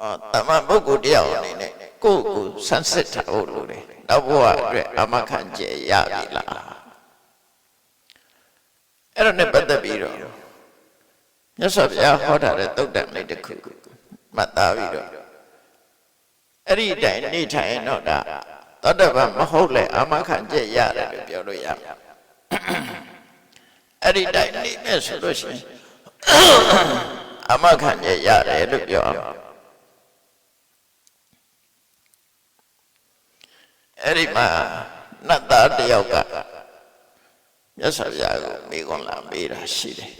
အော်တမန်ပုဂ္ဂိုလ်တယောက်အနေနဲ့ကိုယ့်ကိုယ်ဆန်းစစ်ထားဖို့လိုတယ်နောက်ဘဝအတွက်အမခံကျရပြီလားအဲ့တော့နဲ့ပတ်သက်ပြီးတော့မြတ်စွာဘုရားဟောထားတဲ့တုတ်တန်လေးတစ်ခုမှတ်သားပြီးတော့အဲ့ဒီအတိုင်းနေထိုင်ရင်တော့ဒါသောတပန်မဟုတ်လေအမခံကျရတယ်လို့ပြောလို့ရမယ်အဲ့ဒီတိုင်းနေမယ်ဆိုလို့ရှိရင်အမခံကျရတယ်လို့ပြောအောင် အဲ့ဒီမှာနတ်သားတယောက်ကမြတ်စွာဘုရားကိုမိကွန်လာမေးတာရှိတယ်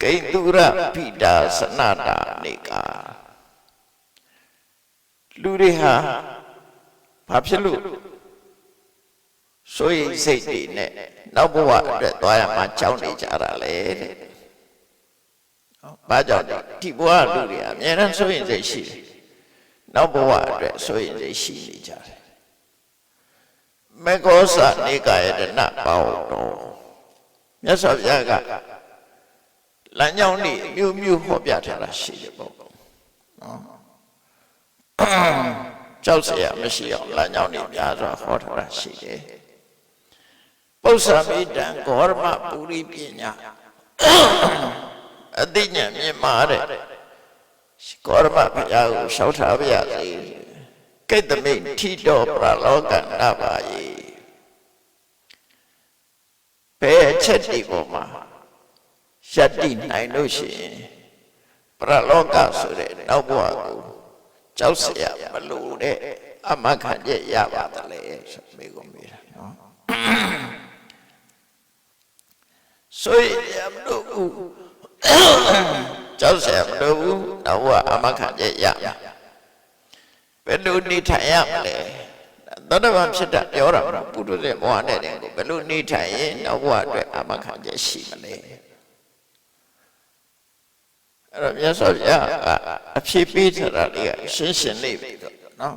ဂိန္တုရပိတာစနတာနေကလူတွေဟာဘာဖြစ်လို့ဆိုရင်စိတ်တွေနဲ့နောက်ဘဝအတွက်သွားရမှာကြောင်းနေကြတာလေတဲ့ဘာကြောင့်လဲဒီဘဝလူတွေအများအားဆိုရင်စိတ်ရှိတယ်နောက်ဘဝအတွက်ဆိုရင်စိတ်ရှိနေကြတယ် မေကောသနေကယတနပေါတော်မြတ်စွာဘုရားကလမ်းကြောင်းဤအမျိုးမျိုးဟောပြထားတာရှိတယ်ပေါ့နော်ကြောက်เสียမရှိအောင်လမ်းကြောင်းဤများစွာဟောထားတာရှိတယ်ပု္ပ္ပာမိတံဂေါရမပူရိပညာအသိဉာဏ်မြင်မာတဲ့ဂေါရမဘုရားကိုရှောက်ထားပါရစေ ကိတ္တမိထီတော်ပရလောကနပါယေဘယ်အချက်ဒီပေါ်မှာယတ္တိနိုင်လို့ရှိရင်ပရလောကဆိုတဲ့နောက်ဘဝကိုကြောက်เสียမလို့တဲ့အမခံချက်ရပါသလဲဆိုမိကုန်မိတာနော်ဆိုရင်မလို့ဘူးကြောက်เสียမလို့ဘူးနောက်ဘဝအမခံချက်ရမှာ ဘယ်လိုနေထိုင်ရမလဲသောတပန်ဖြစ်တာပြောတာမဟုတ်ပုထုဇဉ်ဘဝနဲ့တည်းကိုဘယ်လိုနေထိုင်ရင်နောက်ဘဝအတွက်အမခံချက်ရှိမလဲအဲ့တော့မြတ်စွာဘုရားကအဖြေပေးထားတာလေးကရှင်းရှင်းလေးပဲတော့နော်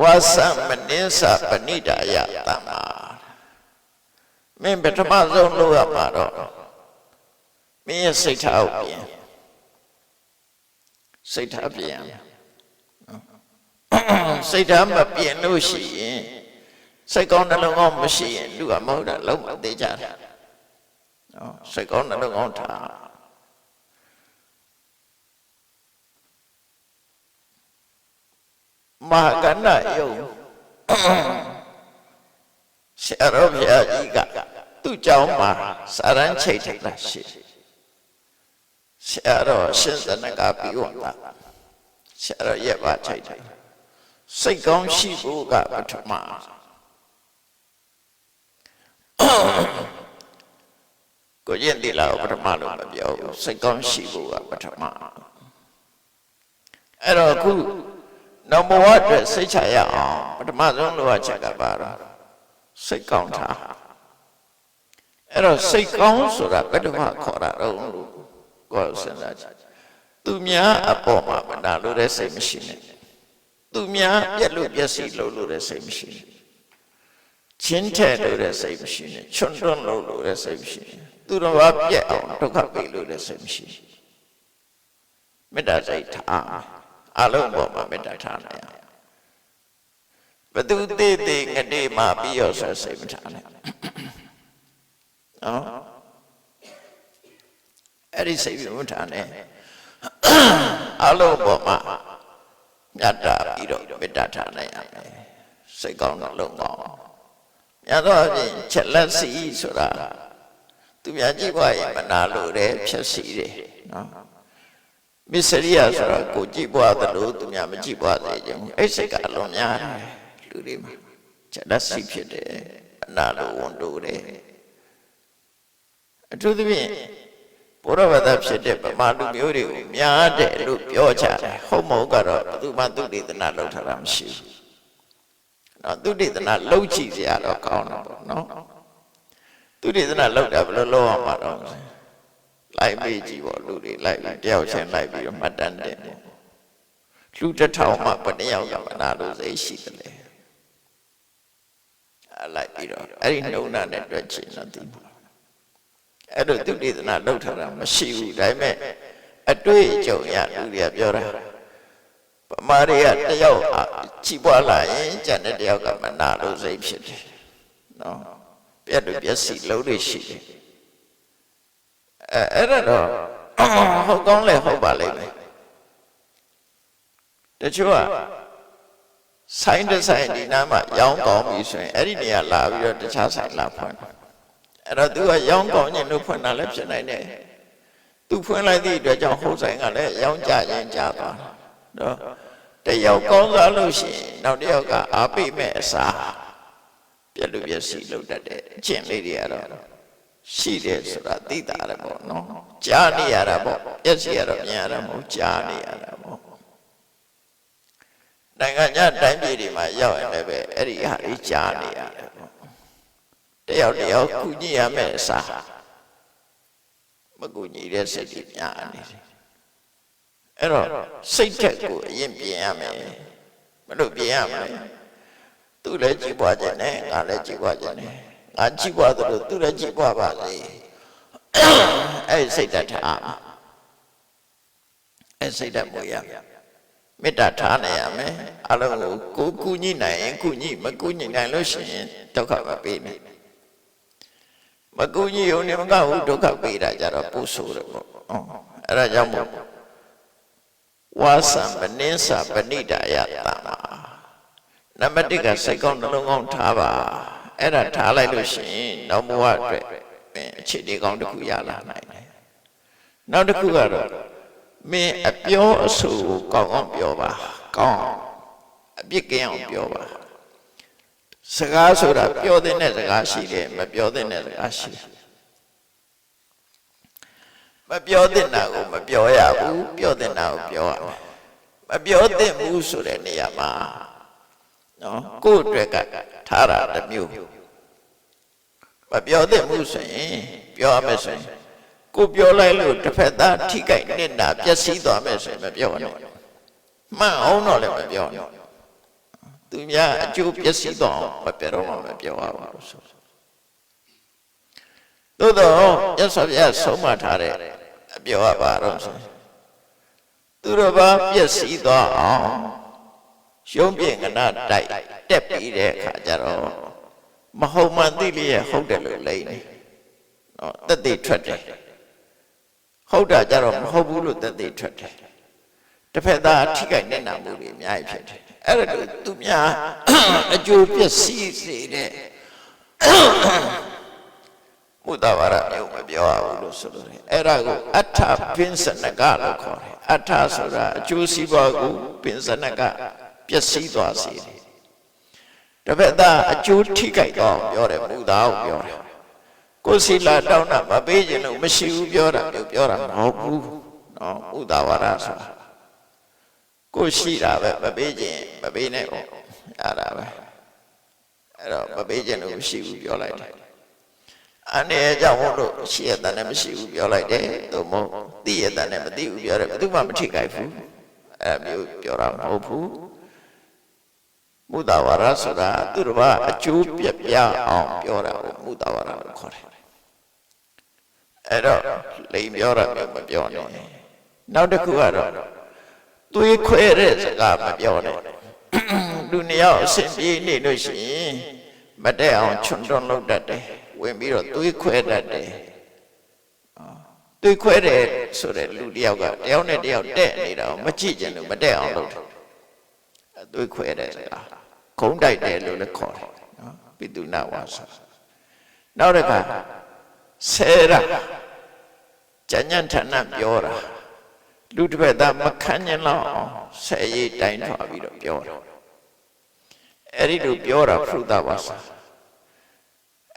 ဝါသမနိစ္စပဏိဒါယတမ္မာမင်းပထမဆုံးလုပ်ရမှာတော့မင်းရဲ့စိတ်ထားကိုပြင် စိတ်ထားပြင်ရမယ်နော်စိတ်ထားမပြင်လို့ရှိရင်စိတ်ကောင်းနှလုံးကောင်းမရှိရင်လူကမဟုတ်တာလုံးဝသိကြတယ်နော်စိတ်ကောင်းနှလုံးကောင်းထားမဟာကဏ္ဍယုံဆရာတော်ဘုရားကြီးကသူ့ကြောင်းမှာစာရန်ချိတ်ထိုက်တာရှိတယ် ဆရာတော်ရှင်သနကပြီးဝတာဆရာတော်ရဲ့ပါထိုက်တယ်စိတ်ကောင်းရှိဖို့ကပထမကိုရင်တိလာကိုပထမလို့မပြောဘူးစိတ်ကောင်းရှိဖို့ကပထမအဲ့တော့အခုနောက်ဘဝအတွက်စိတ်ချရအောင်ပထမဆုံးလိုအပ်ချက်ကပါတော့စိတ်ကောင်းထားအဲ့တော့စိတ်ကောင်းဆိုတာဘယ်တော့မှခေါ်တာတော့လို့ ကိုယ်စဉ်းစားကြည့်သူများအပေါ်မှာမနာလို့တဲ့စိတ်မရှိနဲ့သူများပြက်လို့ပြက်စီလို့လို့တဲ့စိတ်မရှိနဲ့ချင်းထဲလို့တဲ့စိတ်မရှိနဲ့ချွန်းတွန်းလို့လို့တဲ့စိတ်မရှိနဲ့သူတော်ဘာပြက်အောင်ဒုက္ခပေးလို့တဲ့စိတ်မရှိမေတ္တာစိတ်ထားအလုံးပေါ်မှာမေတ္တာထားနိုင်ရဘသူသေးသေးငတိမှာပြီးရောဆိုစိတ်မထားနဲ့နော် အဲ့ဒီစိတ်ပြုံးထားနဲ့အလုံးပေါ်မှာမြတ်တာပြီးတော့မေတ္တာထားနိုင်ရမယ်စိတ်ကောင်းတော့လုံးကောင်းမြတ်သောအပြင်ချက်လက်စီဆိုတာသူများကြည့်ပါရင်မနာလို့တယ်ဖြစ်စီတယ်နော်မစ္စရိယဆိုတာကိုကြည့်ပွားသလိုသူများမကြည့်ပွားသေးကြဘူးအဲ့စိတ်ကအလွန်များတယ်လူတွေမှာချက်လက်စီဖြစ်တယ်အနာလိုဝန်တိုးတယ်အထူးသဖြင့် ဘုရားဘာသာဖြစ်တဲ့ဗမာလူမျိုးတွေကိုများတယ်လို့ပြောကြတယ်ဟုတ်မဟုတ်ကတော့ဘယ်သူမှသူတေသနာလောက်ထားတာမရှိဘူးနော်သူတေသနာလောက်ကြည့်စရာတော့ကောင်းတော့ပေါ့နော်သူတေသနာလောက်တာဘယ်လိုလုပ်အောင်မှာတော့လိုက်မေးကြည့်ပေါ့လူတွေလိုက်ပြီးတယောက်ချင်းလိုက်ပြီးတော့မှတ်တမ်းတင်ပေါ့လူတစ်ထောင်မှဘယ်နှယောက်ကမနာလို့စိတ်ရှိတယ်လေအဲ့လိုက်ပြီးတော့အဲ့ဒီနှုံနာနဲ့တွေ့ချင်တော့ဒီမှာ အဲ့လိုသူတေသနာလောက်ထားတာမရှိဘူးဒါပေမဲ့အတွေ့အကြုံရလူတွေကပြောတာပမာတွေကတယောက်ချီးပွားလာရင်ကျန်တဲ့တယောက်ကမနာလို့စိတ်ဖြစ်တယ်နော်ပြက်လို့ပြက်စီလုံးတွေရှိတယ်အဲအဲ့ဒါတော့ဟုတ်ကောင်းလဲဟုတ်ပါလိမ့်မယ်တချို့ကဆိုင်တစ်ဆိုင်ဒီနားမှာရောင်းကောင်းပြီဆိုရင်အဲ့ဒီနေရာလာပြီးတော့တခြားဆိုင်လာဖွင့် အဲ့တော့သူကရောင်းကောင်းခြင်းလို့ဖွင့်တာလည်းဖြစ်နိုင်တယ်သူဖွင့်လိုက်သည့်အတွက်ကြောင့်ဟိုဆိုင်ကလည်းရောင်းကြရင်ကြသွားတာနော်တယောက်ကောင်းစားလို့ရှိရင်နောက်တစ်ယောက်ကအားပေးမဲ့အစားပြက်လို့ပြက်စီလုပ်တတ်တဲ့အကျင့်လေးတွေကတော့ရှိတယ်ဆိုတာသိတာရပေါ့နော်ကြားနေရတာပေါ့ပြက်စီရတော့မြင်ရတာမဟုတ်ကြားနေရတာပေါ့နိုင်ငံခြားတိုင်းပြည်တွေမှာရောက်ရင်လည်းပဲအဲ့ဒီဟာကြီးကြားနေရတယ်ပေါ့ တယောက်တယောက်ကုညရမယ့်အစားမကုညီတဲ့စိတ်တွေများနေတယ်အဲ့တော့စိတ်ထက်ကိုအရင်ပြင်ရမယ်မလို့ပြင်ရမယ်သူလည်းကြည်ပွားခြင်းနဲ့ငါလည်းကြည်ပွားခြင်းနဲ့ငါကြည်ပွားသလိုသူလည်းကြည်ပွားပါစေအဲ့ဒီစိတ်ဓာတ်ထားအဲ့စိတ်ဓာတ်မွေးရမယ်မေတ္တာထားနိုင်ရမယ်အလုံးကိုကိုကုညိနိုင်ရင်ကုညိမကုညိနိုင်လို့ရှိရင်ဒုက္ခမပေးနဲ့ မကုညိုံနေမကဘူးဒုက္ခပေးတာကြတော့ပို့ဆိုးတယ်ပေါ့အဲ့ဒါကြောင့်မို့ဝါသံပနင်းစာပဏိတာယတမနံပါတ်1ကစိတ်ကောင်းနှလုံးကောင်းထားပါအဲ့ဒါထားလိုက်လို့ရှိရင်နောက်ဘဝအတွက်အခြေအနေကောင်းတစ်ခုရလာနိုင်တယ်နောက်တစ်ခုကတော့မင်းအပြောအဆိုကောင်းအောင်ပြောပါကောင်းအပြစ်ကင်းအောင်ပြောပါ စကားဆိုတာပြောတဲ့စကားရှိတယ်မပြောတဲ့စကားရှိတယ်မပြောတဲ့နာကိုမပြောရဘူးပြောတဲ့နာကိုပြောရမယ်မပြောတဲ့ဘူးဆိုတဲ့နေရာမှာနော်ကိုယ့်အတွက်ကထားတာတစ်မျိုးမပြောတဲ့ဘူးဆိုရင်ပြောရမယ်ဆိုရင်ကိုပြောလိုက်လို့တစ်ဖက်သားထိကြိုက်နေတာပျက်စီးသွားမယ်ဆိုရင်မပြောနဲ့မှန်အောင်တော့လည်းမပြောနဲ့ သူများအကျိုးပျက်စီးသွားအောင်မပြောတော့မှမပြောရဘူးလို့ဆိုသို့တော့ရသော်ပြဆုံးမထားတဲ့အပြောရပါတော့ဆိုသူတော်ဘာပျက်စီးသွားအောင်ရှုံးပြင်ကနာတိုက်တက်ပြီးတဲ့အခါကျတော့မဟုတ်မှန်သိလျက်ဟုတ်တယ်လို့လိမ့်နေနော်တက်သိထွက်တယ်ဟုတ်တာကြတော့မဟုတ်ဘူးလို့တက်သိထွက်တယ်တစ်ဖက်သားထိခိုက်နေတာမှုတွေအများကြီးဖြစ်တယ် အဲ့ဒါလို့သူများအကျိုးပျက်စီးစေတဲ့ဘုဒ္ဓဘာသာမျိုးမပြောရဘူးလို့ဆိုလို့အဲ့ဒါကိုအထပင်စနကလို့ခေါ်တယ်အထဆိုတာအကျိုးစီးပွားကိုပင်စနကပျက်စီးသွားစေတယ်တပည့်သားအကျိုးထိခိုက်တော့ပြောတယ်ဘုရားကိုပြောတယ်ကိုယ်စီလာတောင်းတာမပေးခြင်းလို့မရှိဘူးပြောတာမျိုးပြောတာမဟုတ်ဘူးနော်ဘုဒ္ဓဘာသာဆိုတာ ကိုရှိတာပဲမပေးခြင်းမပေးနဲ့ပေါ့အဲ့ဒါပဲအဲ့တော့မပေးခြင်းလို့မရှိဘူးပြောလိုက်တယ်အနေကြောင့်မို့လို့ရှိရတဲ့နဲ့မရှိဘူးပြောလိုက်တယ်သို့မဟုတ်သိရတဲ့နဲ့မသိဘူးပြောတယ်ဘယ်သူမှမထိခိုက်ဘူးအဲ့မျိုးပြောတာမဟုတ်ဘူးမုဒ္ဒဝါရဆိုတာသူတစ်ပါးအကျိုးပြပြအောင်ပြောတာကိုမုဒ္ဒဝါရလို့ခေါ်တယ်အဲ့တော့လိန်ပြောတာမျိုးမပြောနဲ့နောက်တစ်ခုကတော့ သွေးခွဲတဲ့စကားမပြောနဲ့လူနှစ်ယောက်အစဉ်ပြေးနေလို့ရှိရင်မတက်အောင်ချွန်တွန်းလုပ်တတ်တယ်ဝင်ပြီးတော့သွေးခွဲတတ်တယ်သွေးခွဲတယ်ဆိုတဲ့လူတယောက်ကတယောက်နဲ့တယောက်တက်နေတာကိုမကြည့်ကြလို့မတက်အောင်လုပ်တယ်သွေးခွဲတယ်ဆိုတာခုံးတိုက်တယ်လို့လည်းခေါ်တယ်နော်ပိတုနာဝါစာနောက်တစ်ခါဆဲရာကျញ្ញံဌာနပြောတာ လူတစ်ဖက်သားမခံကျင်လောက်အောင်ဆဲရေးတိုင်းထွာပြီးတော့ပြောတာအဲ့ဒီလိုပြောတာဖုဒ္ဓဝါစာ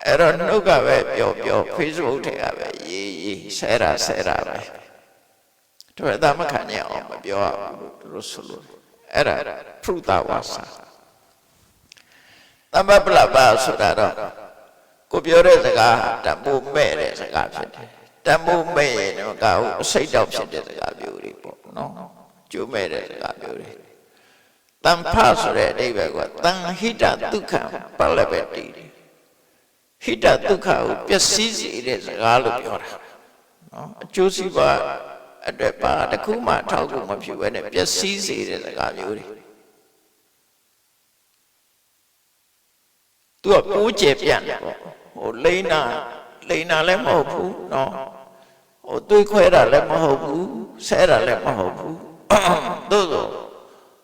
အဲ့တော့နှုတ်ကပဲပြောပြော Facebook ထဲကပဲရေးရေးဆဲတာဆဲတာပဲတစ်ဖက်သားမခံကျင်အောင်မပြောရဘူးသူတို့ဆိုလို့အဲ့ဒါဖုဒ္ဓဝါစာသမ္ပပလပဆိုတာတော့ကိုပြောတဲ့စကားတမိုးမဲ့တဲ့စကားဖြစ်တယ် တမိုးမဲ့ရင်တော့ကဟုတ်အစိတ်တောက်ဖြစ်တဲ့စကားမျိုးတွေပေါ့နော်ကျိုးမဲ့တဲ့စကားမျိုးတွေတန်ဖဆိုတဲ့အဓိပ္ပာယ်ကတန်ဟိတဒုက္ခပလပတိဟိတဒုက္ခကိုပျက်စီးစေတဲ့စကားလို့ပြောတာနော်အကျိုးစီးပွားအတွက်ပါတခုမှထောက်ကူမဖြစ်ဘဲနဲ့ပျက်စီးစေတဲ့စကားမျိုးတွေသူကပိုးကျပြန့်တယ်ပေါ့ဟိုလိမ့်နာလိမ့်နာလည်းမဟုတ်ဘူးနော် ဟိုတွေးခွဲတာလည်းမဟုတ်ဘူးဆဲတာလည်းမဟုတ်ဘူးသို့သော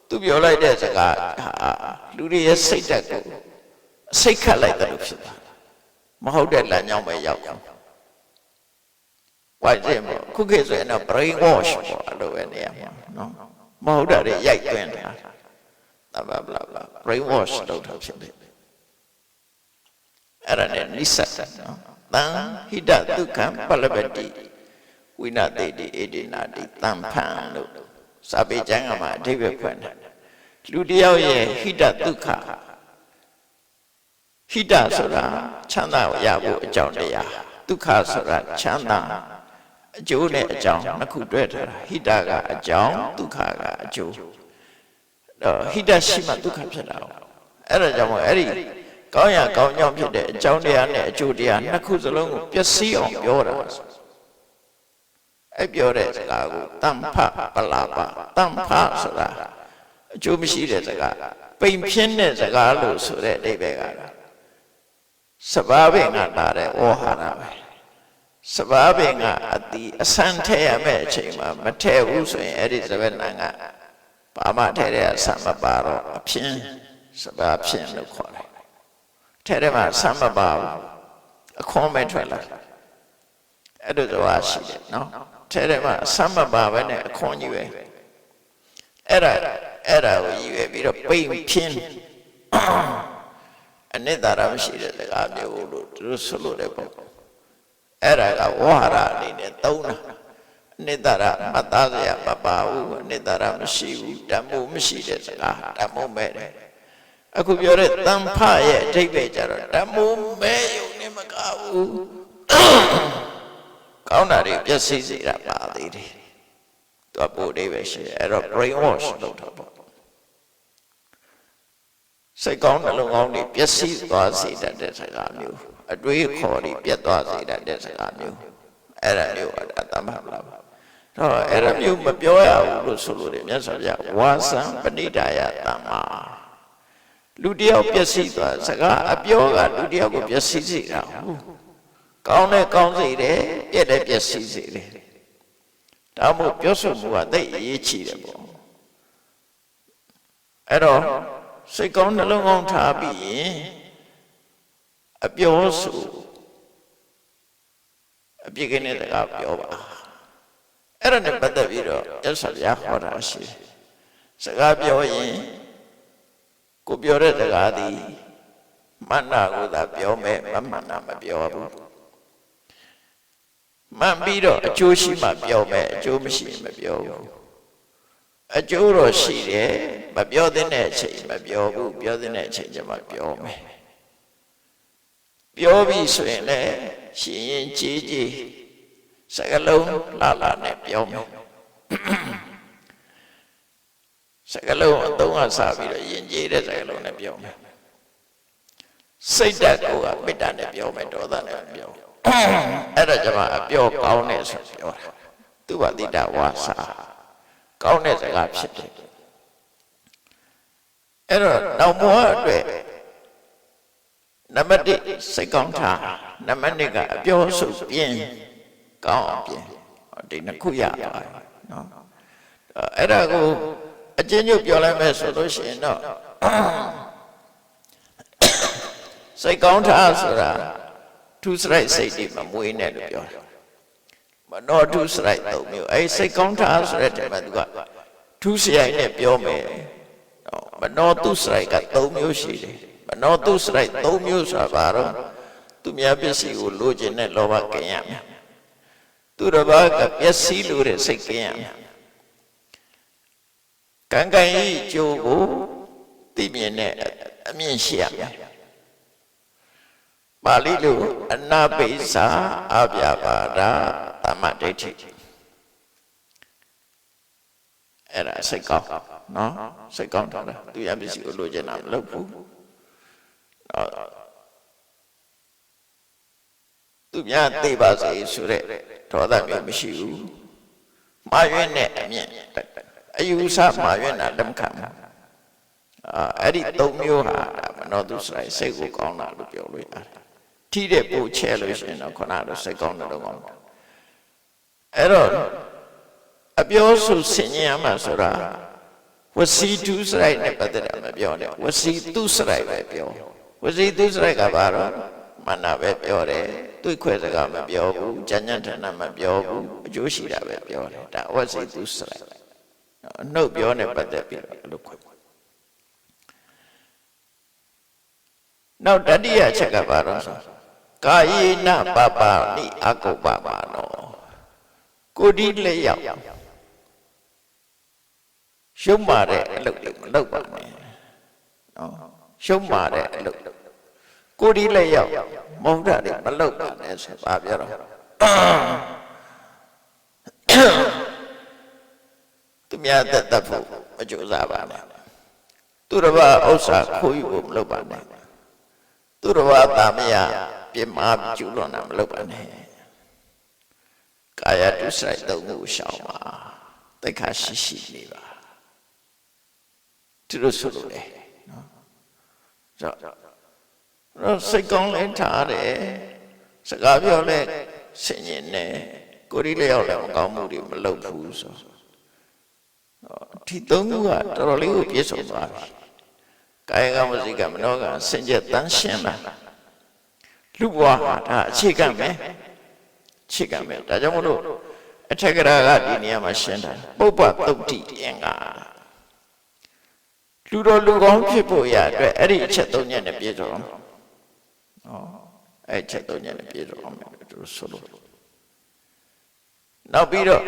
သူပြောလိုက်တဲ့စကားဟာလူတွေရဲ့စိတ်ဓာတ်ကိုစိတ်ခတ်လိုက်တယ်လို့ဖြစ်သွားမဟုတ်တဲ့လမ်းကြောင်းပဲရောက်သွားဝိုင်းတယ်မခုခေတ်ဆိုရင်တော့ brain wash ပေါ့အဲ့လိုပဲနေရာမှာနော်မဟုတ်တာတွေရိုက်သွင်းတာဘလာဘလာဘလာ brain wash လုပ်တာဖြစ်တယ်အဲ့ဒါနဲ့နိစ္စတ်နော်တန်ဟိတဒုက္ခံပလပတိ ဝိနာတိတိအေဒီနာတိတံဖန်လို့စာပေကျမ်းကမှာအဓိပ္ပာယ်ဖွင့်တယ်လူတယောက်ရဲ့ဟိတဒုက္ခဟိတဆိုတာချမ်းသာရဖို့အကြောင်းတရားဒုက္ခဆိုတာချမ်းသာအကျိုးနဲ့အကြောင်းနှစ်ခုတွဲထားတာဟိတကအကြောင်းဒုက္ခကအကျိုးတော့ဟိတရှိမှဒုက္ခဖြစ်တာအဲ့ဒါကြောင့်မို့အဲ့ဒီကောင်းရကောင်းကြောင်းဖြစ်တဲ့အကြောင်းတရားနဲ့အကျိုးတရားနှစ်ခုစလုံးကိုပျက်စီးအောင်ပြောတာ အဲ့ပြောတဲ့စကားကိုတမ္ဖပလာပတမ္ဖဆိုတာအကျိုးမရှိတဲ့စကားပိန်ဖြင်းတဲ့စကားလို့ဆိုတဲ့အဓိပ္ပာယ်ကစဘာပင်ကလာတဲ့ဩဟာရပဲစဘာပင်ကအတီအဆန်းထဲရမယ့်အချိန်မှာမထဲဘူးဆိုရင်အဲ့ဒီစပယ်နံကဘာမှထဲတဲ့အဆန်းမပါတော့အဖြင်းစဘာဖြင်းလို့ခေါ်တယ်ထဲထဲမှာဆမ်းမပါဘူးအခွန်မဲ့ထွက်လာအဲ့လိုသွားရှိတယ်နော် ထဲထဲမှာဆမ်းမပါပဲနဲ့အခွန်ကြီးပဲအဲ့ဒါအဲ့ဒါကိုရည်ရွယ်ပြီးတော့ပိန်ဖြင်းအနိတ္တရာမရှိတဲ့စကားမျိုးလို့သူတို့ဆိုလို့တယ်ပေါ့အဲ့ဒါကဝါရအနေနဲ့သုံးတာအနိတ္တရာမသားစရာမပါဘူးအနိတ္တရာမရှိဘူးဓမ္မို့မရှိတဲ့စကားဓမ္မို့မဲ့တယ်အခုပြောတဲ့တန်ဖရဲ့အဓိပ္ပာယ်ကြတော့ဓမ္မိုမဲယုံနဲ့မကဘူး ကောင်းတာတွေပျက်စီးစေတာပါသေးတယ်သူကပို့လေးပဲရှိတယ်အဲ့တော့ brain wash လုပ်တာပေါ့စိတ်ကောင်းနှလုံးကောင်းတွေပျက်စီးသွားစေတတ်တဲ့စကားမျိုးအတွေးခေါ်တွေပြတ်သွားစေတတ်တဲ့စကားမျိုးအဲ့ဒါမျိုးအတ္တမဟုတ်လားတော့အဲ့ဒါမျိုးမပြောရဘူးလို့ဆိုလို့တယ်မြတ်စွာဘုရားဝါစံပဏိဒါယတမ္မာလူတယောက်ပျက်စီးသွားစကားအပြောကလူတယောက်ကိုပျက်စီးစေတာဟုတ် ကောင်းတယ်ကောင်းစေတယ်ပြက်တယ်ပျက်စီးစေတယ်ဒါမို့ပြောဆိုမှုကသိအရေးကြီးတယ်ပေါ့အဲ့တော့စိတ်ကောင်းနှလုံးကောင်းထားပြီးရင်အပြောဆိုအပြစ်ကင်းတဲ့စကားပြောပါအဲ့ဒါနဲ့ပတ်သက်ပြီးတော့ရသဗျာဟောတာရှိတယ်စကားပြောရင်ကိုပြောတဲ့စကားသည်မှန်တာကိုသာပြောမယ်မမှန်တာမပြောဘူး မှန်ပြီးတော့အကျိုးရှိမှပြောမယ်အကျိုးမရှိရင်မပြောဘူးအကျိုးတော့ရှိတယ်မပြောတဲ့အချိန်မပြောဘူးပြောတဲ့အချိန်ကျမှပြောမယ်ပြောပြီးဆိုရင်လည်းရှင်ရင်ကြည်ကြည်စကလုံးလာလာနဲ့ပြောမယ်စကလုံးအသုံးအစားပြီးတော့ယဉ်ကျေးတဲ့စကလုံးနဲ့ပြောမယ်စိတ်ဓာတ်ကိုကမေတ္တာနဲ့ပြောမယ်ဒေါသနဲ့ပြော အဲ့ဒါကြမှာအပြောကောင်းတယ်ဆိုပြောတာသူဝတိတဝါစာကောင်းတဲ့စကားဖြစ်တယ်အဲ့တော့နောက်ဘဝအတွက်နံပါတ်1စိတ်ကောင်းထားနံပါတ်2ကအပြောဆိုပြင်းကောင်းအောင်ပြင်းဒီနှစ်ခုရပါတယ်နော်အဲ့ဒါကိုအကျဉ်းချုပ်ပြောလိုက်မယ်ဆိုလို့ရှိရင်တော့စိတ်ကောင်းထားဆိုတာ သူစရိုက်စိတ်တွေမမွေးနဲ့လို့ပြောတာမနောသူစရိုက်သုံးမျိုးအဲ့စိတ်ကောင်းထားဆိုတဲ့တဲမှာသူကသူစရိုက်နဲ့ပြောမယ်မနောသူစရိုက်ကသုံးမျိုးရှိတယ်မနောသူစရိုက်သုံးမျိုးဆိုတာဘာတော့သူများပစ္စည်းကိုလိုချင်တဲ့လောဘကင်ရမယ်သူတစ်ပါးကပျက်စီးလို့တဲ့စိတ်ကင်ရမယ်ကံကံဤကျိုးကိုသိမြင်တဲ့အမြင်ရှိရမယ် ပါဠိလိုအနာပိစာအပြပါဒသမ္မဒိဋ္ဌိအဲ့ဒါစိတ်ကောင်းနော်စိတ်ကောင်းတာသူရပစ္စည်းကိုလိုချင်တာမလုပ်ဘူးသူများသိပါစေဆိုတဲ့ဒေါသမျိုးမရှိဘူးမှားယွင်းတဲ့အမြင်အယူဆမှားယွင်းတာလက်မခံဘူးအာအဲ့ဒီသုံးမျိုးဟာဒါမနောတုစရိုက်စိတ်ကိုကောင်းတာလို့ပြောလို့ရတယ် ထိတဲ့ပို့ချဲလို့ရှိရင်တော့ခဏတော့စိတ်ကောင်းတယ်တော့ကောင်းတယ်အဲ့တော့အပြောဆိုဆင်ញင်ရမှာဆိုတာဝစီတုစရိုက်နဲ့ပတ်သက်တာမပြောနဲ့ဝစီတုစရိုက်ပဲပြောဝစီတုစရိုက်ကဘာတော့မနာပဲပြောတယ်တွေးခွဲစကားမပြောဘူးကြံ့ကြံ့ထန်ထန်မပြောဘူးအကျိုးရှိတာပဲပြောတယ်ဒါဝစီတုစရိုက်နှုတ်ပြောနဲ့ပတ်သက်ပြီးတော့အဲ့လိုခွဲနောက်တတိယချက်ကဘာတော့ဆို ကာယေနပပနိအကုပ္ပပါနောကိုဒီလက်ရောက်ရှုံးပါတဲ့အလုပ်တွေမလုပ်ပါနဲ့နော်ရှုံးပါတဲ့အလုပ်ကိုဒီလက်ရောက်မဟုတ်တာတွေမလုပ်ပါနဲ့ဆိုပါပြောတော့သူများသက်သက်ဖို့မကြိုးစားပါနဲ့သူတစ်ပါးဥစ္စာခိုးယူဖို့မလုပ်ပါနဲ့သူတစ်ပါးတာမယ ပြင်းမာကျူးလွန်တာမလုပ်ပါနဲ့ကာယတုစိုက်သုံးခုရှောင်ပါတိတ်ခါရှိရှိနေပါသူတို့ဆိုလို့လေနော်ဆိုတော့စိတ်ကောင်းလဲထားတယ်စကားပြောလဲဆင်ញင်နေကိုရီလျောက်လည်းမကောင်းမှုတွေမလုပ်ဘူးဆိုဒီသုံးခုကတော်တော်လေးကိုပြည့်စုံသွားပြီကာယကမစိကမနောကစင်ကြယ်တန်းရှင်းလာ လူဘဝဟာဒါအခြေခံပဲအခြေခံပဲဒါကြောင့်မလို့အထက်ကရာကဒီနေရာမှာရှင်းတာပုပ္ပသုတ်တိအင်္ဂါလူတော်လူကောင်းဖြစ်ဖို့ရအတွက်အဲ့ဒီအချက်သုံးချက်နဲ့ပြည့်စုံအောင်ဩအဲ့အချက်သုံးချက်နဲ့ပြည့်စုံအောင်မယ်သူတို့ဆိုလို့နောက်ပြီးတော့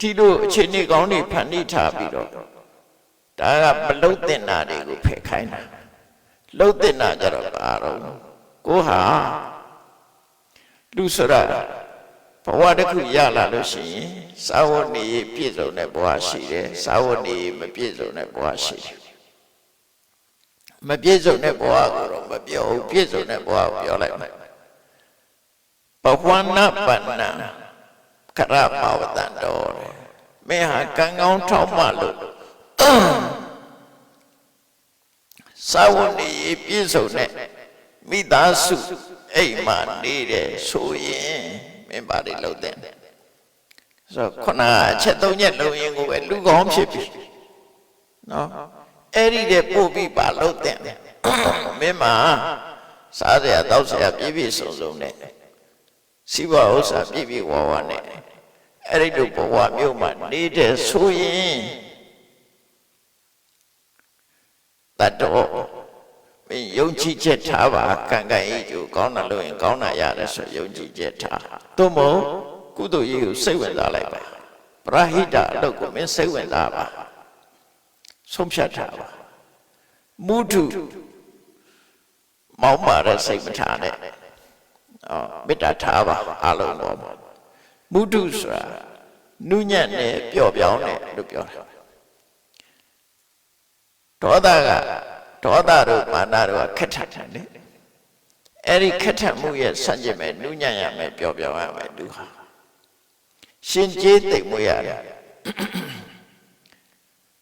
ဒီလိုအခြေအနေကောင်းတွေဖန်တီးထားပြီးတော့ဒါကမလုတ်တင်တာတွေကိုဖယ်ခိုင်းတာလုတ်တင်တာကြတော့ဘာတော့ ကိုဟာလူစရဘဝတစ်ခုရလာလို့ရှိရင်စာဝတ်နေပြည့်စုံတဲ့ဘဝရှိတယ်စာဝတ်နေမပြည့်စုံတဲ့ဘဝရှိတယ်မပြည့်စုံတဲ့ဘဝကိုတော့မပြောဘူးပြည့်စုံတဲ့ဘဝကိုပြောလိုက်မယ်ဘဝနာပဏ္ဏခရပါဝတ္တတော်တယ်မင်းဟာကံကောင်းထောက်မှလို့စာဝတ်နေပြည့်စုံတဲ့ မိသားစုအိမ်မှာနေတယ်ဆိုရင်မင်းပါလေလို့တဲ့ဆိုတော့ခုနအချက်သုံးချက်လုံးရင်ကိုပဲလူကောင်းဖြစ်ပြီနော်အဲ့ဒီတဲ့ပို့ပြီးပါလို့တဲ့မင်းမှာစားစရာတောက်စရာပြည့်ပြည့်စုံစုံနဲ့စီးပွားဥစ္စာပြည့်ပြည့်ဝဝနဲ့အဲ့ဒီလိုဘဝမျိုးမှာနေတဲ့ဆိုရင်တတ်တော့ မင်းယုံကြည်ချက်ထားပါကံကံဤကျိုးကောင်းတာလို့ရင်ကောင်းတာရတယ်ဆိုယုံကြည်ချက်ထားသို့မဟုတ်ကုသိုလ်ရေးကိုစိတ်ဝင်စားလိုက်ပါပရဟိတအလုပ်ကိုမင်းစိတ်ဝင်စားပါဆုံးဖြတ်ထားပါမုထုမောင်းပါတဲ့စိတ်မထားနဲ့အော်မေတ္တာထားပါအလုံးပေါ်မှာမုထုဆိုတာနုညံ့နဲ့ပျော့ပြောင်းတယ်လို့ပြောတာဒေါသက ဒေါသတို့မာနတို့ကခက်ထတယ်လေအဲ့ဒီခက်ထမှုရဲ့ဆန့်ကျင်မဲ့နုညံ့ရမယ်ပျော့ပြောင်းရမယ်သူဟာရှင်ကျေးသိမ်မွေးရတယ်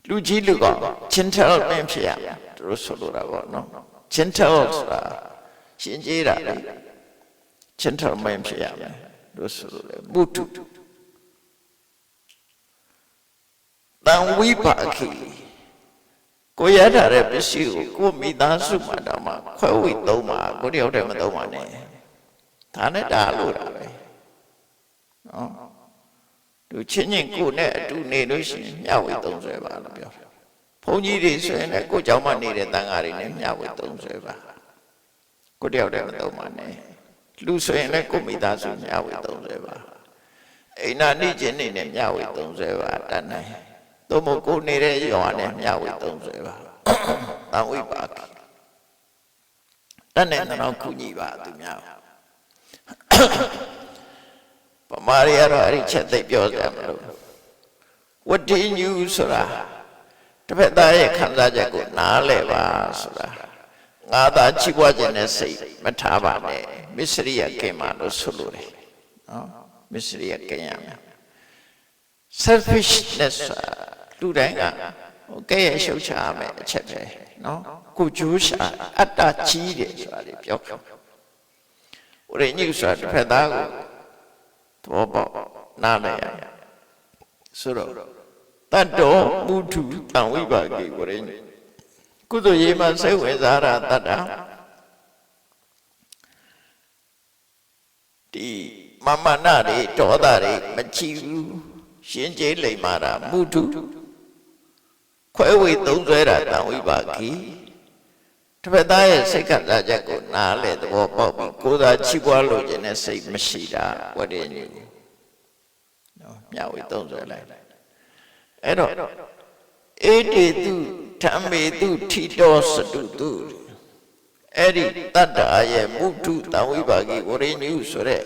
လူကြီးလူကောင် gentle မင်းဖြစ်ရမယ်သူတို့ဆိုလိုတာပေါ့နော် gentle ဆိုတာရှင်ကျေးတာလေ gentle မင်းဖြစ်ရမယ်တို့ဆိုလိုတယ်ဘုထုတန်ဝိပါခိ ကိုရထားတဲ့ပစ္စည်းကိုကိုမိသားစုမှာတော့မှခွဲဝေသုံးပါကိုတယောက်တည်းမသုံးပါနဲ့ဒါနဲ့ဒါလို့တာပဲနော်သူချင်းချင်းကိုနဲ့အတူနေလို့ရှိရင်မျှဝေသုံးဆွဲပါလို့ပြောတယ်ဘုန်းကြီးတွေဆိုရင်လည်းကိုเจ้าမနေတဲ့တန်ဃာတွေနဲ့မျှဝေသုံးဆွဲပါကိုတယောက်တည်းမသုံးပါနဲ့လူဆိုရင်လည်းကိုမိသားစုမျှဝေသုံးဆွဲပါအိနာနေချင်းနေနဲ့မျှဝေသုံးဆွဲပါတတ်နိုင် သို့မဟုတ်ကိုနေတဲ့ရွာနဲ့မျှဝေသုံးဆွဲပါတန်ဝိပါကတတ်တဲ့တော့ခုညီပါသူများပမာရီကတော့အဲ့ဒီချက်သိပြောကြမလို့ဝတ္တိညူဆိုတာတစ်ဖက်သားရဲ့ခံစားချက်ကိုနားလဲပါဆိုတာငါသာချီးပွားခြင်းနဲ့စိတ်မထားပါနဲ့မစ္စရိယကင်မာလို့ဆိုလိုတယ်နော်မစ္စရိယကင်ရမယ်စ selfishness ဆိုတာ လူတိုင်းကဟိုကဲ့ရဲ့ရှုပ်ချရမယ်အချက်ပဲနော်ကိုကျိုးရှာအတ္တကြီးတယ်ဆိုတာလေပြောပြောဝိရိယဆိုတာတစ်ဖက်သားကိုသဘောပေါက်နားလည်ရဆိုတော့တတ္တောမုထုတံဝိပါကေဝရိယကုသိုလ်ရေးမှာစိတ်ဝင်စားတာတတ္တာဒီမမနာတွေဒေါသတွေမချီဘူးရှင်ကျေးလိမ္မာတာမုထု ခွဲဝေသုံးဆွဲတာတံဝိပါကေတစ်ဖက်သားရဲ့စိတ်ကစားချက်ကိုနားလေသဘောပေါက်ပြီးကိုယ်သာချီးပွားလို့ခြင်းနဲ့စိတ်မရှိတာဝတ္တညူနော်မြဝေသုံးဆွဲလိုက်အဲ့တော့အေတေတုဓမ္မေတုထိတော်စတုတုအဲ့ဒီတတ္တရဲ့မုထုတံဝိပါကေဝရိညုဆိုတဲ့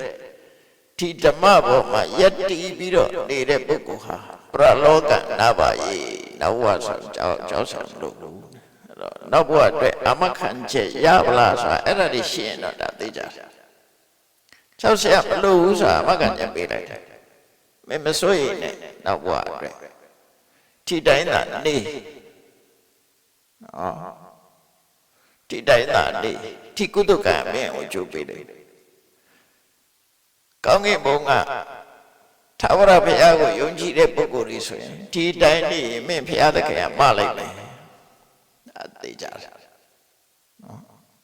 ဒီဓမ္မဘောမှာယက်တီးပြီးတော့နေတဲ့ပုဂ္ဂိုလ်ဟာ ပရလောကနာပါယေနဝဆိုကြောင်းကြောင်းဆောင်လို့အဲ့တော့နောက်ဘဝအတွက်အမခံချက်ရပါလားဆိုတာအဲ့ဒါတွေရှင်းတော့ဒါသိကြတယ်၆ဆရာမလို့ဘူးဆိုတာအမခံချက်ပေးလိုက်တယ်မင်းမစိုးရိမ်နဲ့နောက်ဘဝအတွက်ထိတိုင်းသာနေနော်ထိတိုင်းသာနေထိကုသကံမင်းကိုကြိုးပေးတယ်ကောင်းကင်ဘုံက သာဝရဘုရားကိုယုံကြည်တဲ့ပုဂ္ဂိုလ်တွေဆိုရင်ဒီတိုင်းနေမင်းဘုရားသခင်ကမလိုက်မယ်အသေးကြတယ်နော်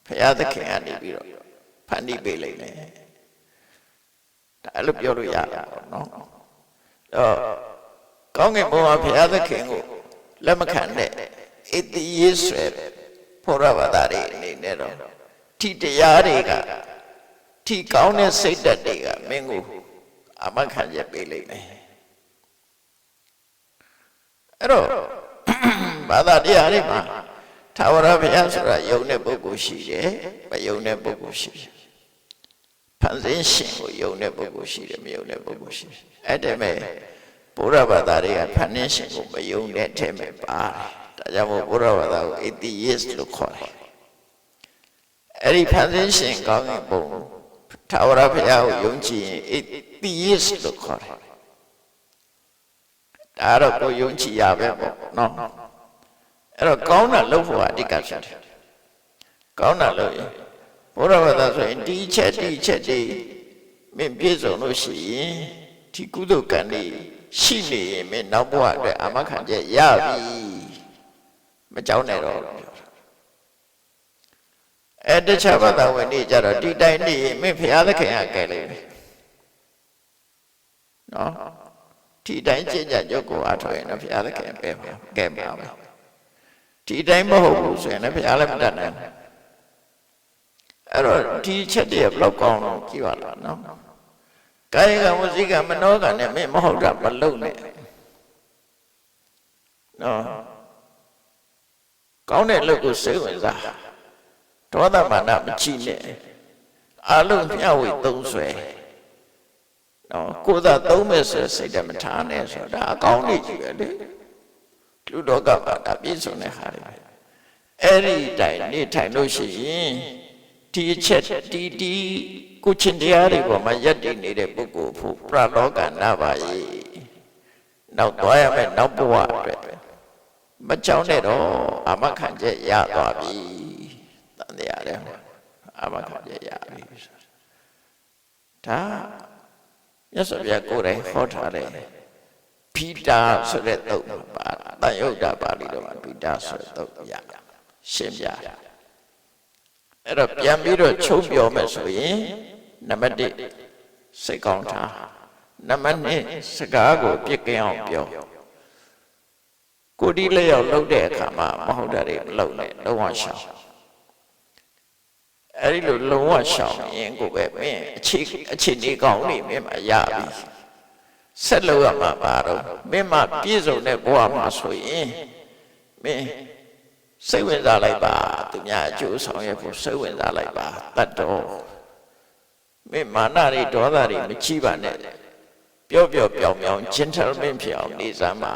ဘုရားသခင်ကနေပြီးတော့ဖန်တီးပေးလိုက်မယ်ဒါအဲ့လိုပြောလို့ရတာပေါ့နော်တော့ကောင်းကင်ဘုရားဘုရားသခင်ကိုလက်မခံတဲ့အတိယေဆွဲဖောရဘာသာတွေအနေနဲ့တော့ထိတရားတွေကထိကောင်းတဲ့စိတ်ဓာတ်တွေကမင်းကို အမခံချက်ပေးလိုက်မယ်အဲ့တော့ဘာသာတရားတွေမှာသာဝရဘုရားဆိုတာယုံတဲ့ပုဂ္ဂိုလ်ရှိတယ်မယုံတဲ့ပုဂ္ဂိုလ်ရှိတယ်ဖန်ဆင်းရှင်ကိုယုံတဲ့ပုဂ္ဂိုလ်ရှိတယ်မယုံတဲ့ပုဂ္ဂိုလ်ရှိတယ်အဲ့ဒါမဲ့ဘုရားဘာသာတွေကဖန်ဆင်းရှင်ကိုမယုံတဲ့အထက်မှာပါတယ်ဒါကြောင့်မို့ဘုရားဘာသာကို atheist လို့ခေါ်တယ်အဲ့ဒီဖန်ဆင်းရှင်ကောင်းကင်ဘုံ ထာဝရဘုရားကိုယုံကြည်ရင် atheist လို့ခေါ်တယ်ဒါတော့ကိုယုံကြည်ရပဲပေါ့နော်အဲ့တော့ကောင်းတာလုပ်ဖို့အဓိကဖြစ်တယ်ကောင်းတာလုပ်ရင်ဘုရားဘာသာဆိုရင်ဒီချက်ဒီချက်တွေမင်းပြည့်စုံလို့ရှိရင်ဒီကုသိုလ်ကံတွေရှိနေရင်မင်းနောက်ဘဝအတွက်အာမခံချက်ရပြီမကြောက်နဲ့တော့လို့ပြောတာ အဲ့တခြားဘာသာဝင်တွေကြတော့ဒီတိုင်းနေရင်မင်းဘုရားသခင်ကကဲလိုက်တယ်နော်ဒီတိုင်းကျင့်ကြကြုတ်ကိုအားထုတ်ရင်တော့ဘုရားသခင်ပဲကဲပါပဲဒီတိုင်းမဟုတ်ဘူးဆိုရင်လည်းဘုရားလည်းမတတ်နိုင်ဘူးအဲ့တော့ဒီချက်တည်းဘလောက်ကောင်းတော့ကြည့်ပါလားနော်ကာယကဝစီကမနောကနဲ့မင်းမဟုတ်တာမလုံနဲ့နော်ကောင်းတဲ့လုပ်ကိုစိတ်ဝင်စား ဒေါသမန္နမချိနဲ့အလုံးမျှဝေသုံးဆွဲနော်ကိုယ်သာသုံးမဲ့ဆိုစိတ်တမထားနဲ့ဆိုတာအကောင်းနေကြည့်ပဲလေလူတော်ကပါဒါပြည့်စုံတဲ့ဟာတွေအဲ့ဒီတိုင်နေထိုင်လို့ရှိရင်ဒီအချက်ဒီဒီကိုချင်းတရားတွေပေါ်မှာယက်တည်နေတဲ့ပုဂ္ဂိုလ်ဖို့ပရလောကနာပါယေနောက်သွားရမယ်နောက်ဘဝအတွက်မကြောက်နဲ့တော့အာမခံချက်ရသွားပြီ တန်တရားတယ်အာမခံချက်ရပြီဒါမြတ်စွာဘုရားကိုယ်တိုင်ဟောထားတယ်ဖီတာဆိုတဲ့သုတ်ပါတန်ယုတ်တာပါဠိတော်မှာဖီတာဆိုတဲ့သုတ်ရရှင်းပြအဲ့တော့ပြန်ပြီးတော့ချုပ်ပြောမယ်ဆိုရင်နံပါတ်1စိတ်ကောင်းထားနံပါတ်2စကားကိုပြစ်ကင်းအောင်ပြောကိုဒီလက်ရောက်လှုပ်တဲ့အခါမှာမဟုတ်တာတွေမလှုပ်နဲ့လုံးဝရှောင် အဲ့ဒီလိုလုံးဝရှောင်ရင်ကိုပဲမင်းအခြေအခြေနေကောင်းနေမင်းမရပြီဆက်လို့ရမှာပါတော့မင်းမပြည့်စုံတဲ့ဘဝမှာဆိုရင်မင်းစိတ်ဝင်စားလိုက်ပါသူများအကျိုးဆောင်ရဖို့စိတ်ဝင်စားလိုက်ပါတတ်တော်မင်းမာနတွေဒေါသတွေမချိပါနဲ့ပြောပြောပြောင်ပြောင် gentleman ဖြစ်အောင်နေစမ်းပါ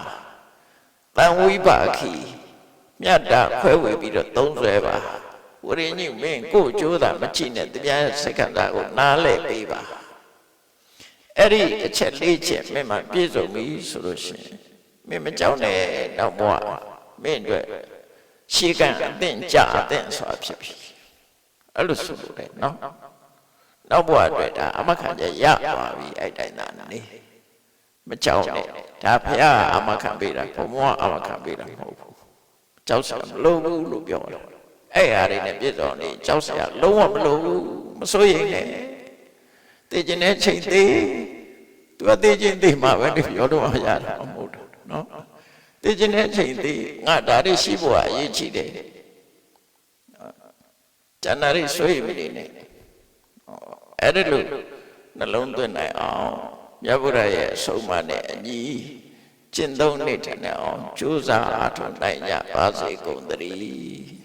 တန်ဝိပါခိမြတ်တာခွဲဝေပြီးတော့သုံးဆွဲပါ ဝရိညိမင်းကိုကြိုးတာမချိနဲ့သူများစိတ်ကံတာကိုနားလဲပေးပါအဲ့ဒီအချက်လေးချက်မင်းမပြည့်စုံပြီဆိုလို့ရှိရင်မင်းမကြောက်နဲ့တော့ဘွားမင်းအတွက်ရှေးကန်အသင့်ကြအသင့်ဆိုတာဖြစ်ပြီအဲ့လိုဆိုလို့လေနော်နောက်ဘွားအတွက်ဒါအမခံချက်ရပါပြီအဲ့တိုင်းသာနေမကြောက်နဲ့ဒါဖះအမခံပေးတာဘုံဘွားအမခံပေးတာမဟုတ်ဘူးကြောက်စရာမလိုဘူးလို့ပြောတယ် အဲ့ဟာတွေနဲ့ပြည့်စုံနေကြောက်စရာလုံးဝမလိုဘူးမစိုးရိမ်နဲ့တည်ကျင်တဲ့ချိန်သေးသူကတည်ကျင်သေးမှာပဲဒီပြောတော့ရတာမဟုတ်တော့နော်တည်ကျင်တဲ့ချိန်သေးငါဒါတွေရှိဖို့အရေးကြီးတယ်ကျန်တာတွေစိုးရိမ်မနေနဲ့အဲ့ဒါလို့နှလုံးသွင်းနိုင်အောင်မြတ်ဗုဒ္ဓရဲ့အဆုံးအမနဲ့အညီကျင့်သုံးနေတယ်အောင်ကြိုးစားအားထုတ်နိုင်ကြပါစေကုန်သတည်း